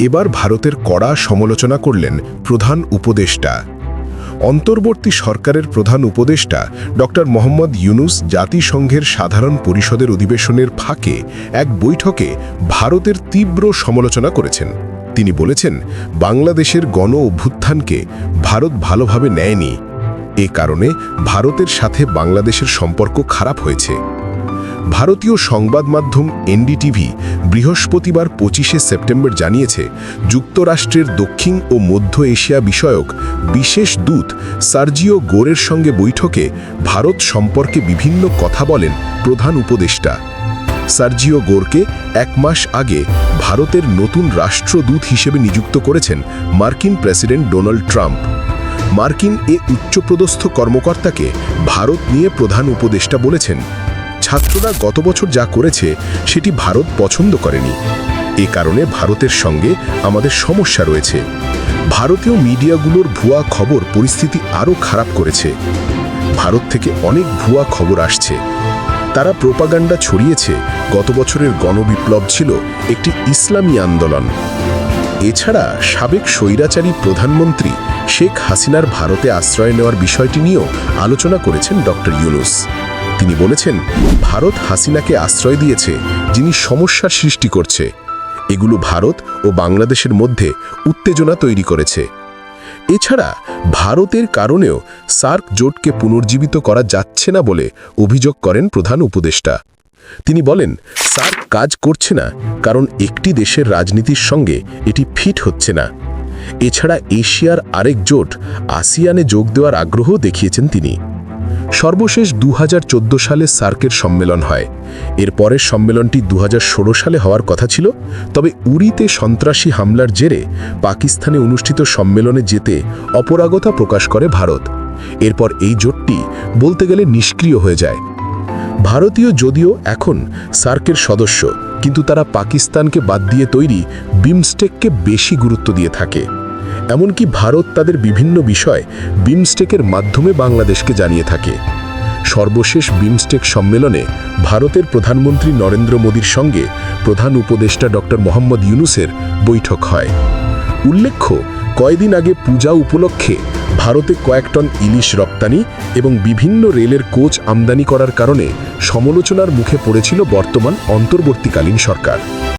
এবার ভারতের কড়া সমালোচনা করলেন প্রধান উপদেষ্টা। অন্তর্বর্তী সরকারের প্রধান উপদেষ্টা ড মোহাম্মদ ইউনুস জাতিসংঘের সাধারণ পরিষদের অধিবেশনের ফাঁকে এক বৈঠকে ভারতের তীব্র সমালোচনা করেছেন। তিনি বলেছেন, বাংলাদেশের গণ অভ্যুত্থানকে ভারত ভালোভাবে নেয়নি। এ কারণে ভারতের সাথে বাংলাদেশের সম্পর্ক খারাপ হয়েছে। ভারতীয় সংবাদ মাধ্যম এনডিটিভি বৃহস্পতিবার পঁচিশে সেপ্টেম্বর জানিয়েছে, যুক্তরাষ্ট্রের দক্ষিণ ও মধ্য এশিয়া বিষয়ক বিশেষ দূত সার্জিও গোরের সঙ্গে বৈঠকে ভারত সম্পর্কে বিভিন্ন কথা বলেন প্রধান উপদেষ্টা। সার্জিও গোরকে এক মাস আগে ভারতের নতুন রাষ্ট্রদূত হিসেবে নিযুক্ত করেছেন মার্কিন প্রেসিডেন্ট ডোনাল্ড ট্রাম্প। মার্কিন এ উচ্চপদস্থ কর্মকর্তাকে ভারত নিয়ে প্রধান উপদেষ্টা বলেছেন ছাত্ররা গত বছর যা করেছে, সেটি ভারত পছন্দ করেনি। এ কারণে ভারতের সঙ্গে আমাদের সমস্যা রয়েছে। ভারতীয় মিডিয়াগুলোর ভুয়া খবর পরিস্থিতি আরও খারাপ করেছে। ভারত থেকে অনেক ভুয়া খবর আসছে। তারা প্রোপাগান্ডা ছড়িয়েছে। গত বছরের গণবিপ্লব ছিল একটি ইসলামী আন্দোলন। এছাড়া সাবেক স্বৈরাচারী প্রধানমন্ত্রী শেখ হাসিনার ভারতে আশ্রয় নেওয়ার বিষয়টি নিয়েও আলোচনা করেছেন ডক্টর ইউনুস। তিনি বলেছেন, ভারত হাসিনাকে আশ্রয় দিয়েছে, যিনি সমস্যার সৃষ্টি করছে। এগুলো ভারত ও বাংলাদেশের মধ্যে উত্তেজনা তৈরি করেছে। এছাড়া ভারতের কারণেও সার্ক জোটকে পুনর্জীবিত করা যাচ্ছে না বলে অভিযোগ করেন প্রধান উপদেষ্টা। তিনি বলেন, সার্ক কাজ করছে না, কারণ একটি দেশের রাজনীতির সঙ্গে এটি ফিট হচ্ছে না। এছাড়া এশিয়ার আরেক জোট আসিয়ানে যোগ দেওয়ার আগ্রহ দেখিয়েছেন তিনি। সর্বশেষ দু হাজার চোদ্দ সালে সার্কের সম্মেলন হয়। এর পরের সম্মেলনটি দু হাজার ষোলো সালে হওয়ার কথা ছিল, তবে উরিতে সন্ত্রাসী হামলার জেরে পাকিস্তানে অনুষ্ঠিত সম্মেলনে যেতে অপরাগতা প্রকাশ করে ভারত। এরপর এই জোটটি বলতে গেলে নিষ্ক্রিয় হয়ে যায়। ভারতীয় যদিও এখন সার্কের সদস্য, কিন্তু তারা পাকিস্তানকে বাদ দিয়ে তৈরি বিমস্টেককে বেশি গুরুত্ব দিয়ে থাকে। এমনকি ভারত তাদের বিভিন্ন বিষয় বিমস্টেকের মাধ্যমে বাংলাদেশকে জানিয়ে থাকে। সর্বশেষ বিমস্টেক সম্মেলনে ভারতের প্রধানমন্ত্রী নরেন্দ্র মোদীর সঙ্গে প্রধান উপদেষ্টা ডক্টর মোহাম্মদ ইউনুসের বৈঠক হয়। উল্লেখ্য কয়দিন আগে পূজা উপলক্ষে ভারতে কয়েক টন ইলিশ রপ্তানি এবং বিভিন্ন রেলের কোচ আমদানি করার কারণে সমালোচনার মুখে পড়েছিল বর্তমান অন্তর্বর্তীকালীন সরকার।